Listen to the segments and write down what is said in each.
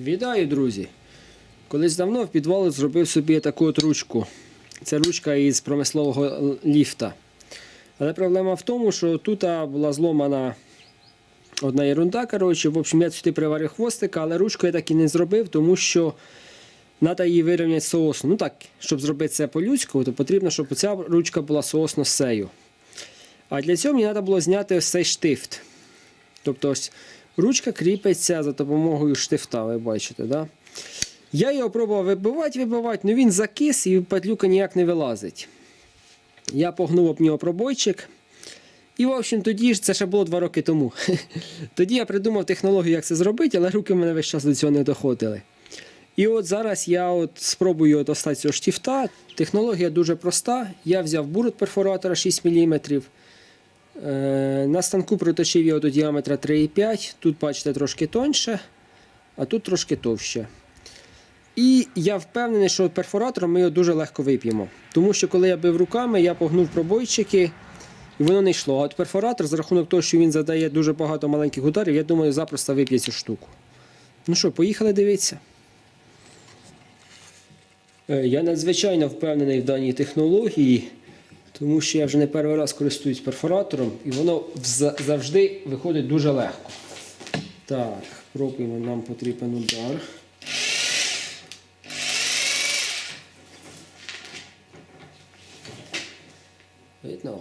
Вітаю, друзі! Колись давно в підвал зробив собі таку от ручку. Це ручка із промислового ліфта. Але проблема в тому, що тут була зломана одна ерунда. Коротше, в общем, я сюди приварив хвостика, але ручку я так і не зробив, тому що треба її вирівняти соосно. Ну так, щоб зробити це по-людську, то потрібно, щоб ця ручка була соосно з цею. А для цього мені треба було зняти ось цей штифт. Тобто ось ручка кріпиться за допомогою штифта, ви бачите. Да? Я його пробував вибивати, вибивати, але він закис і падлюка ніяк не вилазить. Я погнув об нього пробойчик. І, в общем, тоді ж це ще було два роки тому. Тоді я придумав технологію, як це зробити, але руки в мене весь час до цього не доходили. І от зараз я от спробую достати цього штифта. Технологія дуже проста. Я взяв бурут перфоратора 6 мм. Е, На станку проточив його до діаметра 3,5. Тут, бачите, трошки тоньше, а тут трошки товще. І я впевнений, що перфоратором ми його дуже легко вип'ємо. Тому що коли я бив руками, я погнув пробойчики, і воно не йшло. А от перфоратор, за рахунок того, що він задає дуже багато маленьких ударів, я думаю, запросто вип'є цю штуку. Ну що, поїхали дивитися. Е, Я надзвичайно впевнений в даній технології, тому що я вже не перший раз користуюсь перфоратором, і воно завжди виходить дуже легко. Так, пробуємо, нам потрібен удар. Видно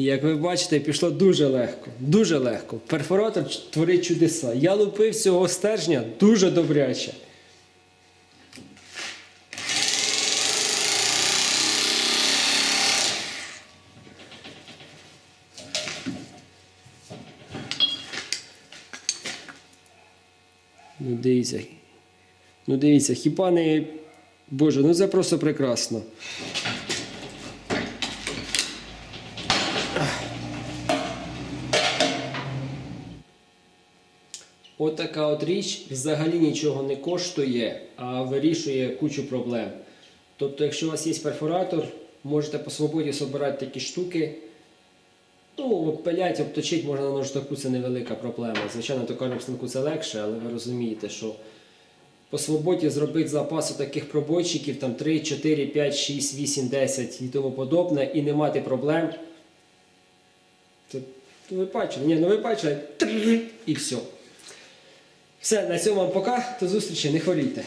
Як ви бачите, пішло дуже легко. Дуже легко. Перфоратор творить чудеса. Я лупив цього стержня дуже добряче. Ну дивіться. Ну дивіться, хіба не. Боже, ну це просто прекрасно. От от річ взагалі нічого не коштує, а вирішує кучу проблем. Тобто, якщо у вас є перфоратор, можете по свободі збирати такі штуки. Ну, обпилять, обточити можна на ножтаку, це невелика проблема. Звичайно, токарному станку це легше, але ви розумієте, що по свободі зробити запасу таких пробойчиків там 3, 4, 5, 6, 8, 10 і тому подобне, і не мати проблем. То ви бачили, ні, ну ви бачили, і все. Все, на цьому пока. До зустрічі, не хворійте.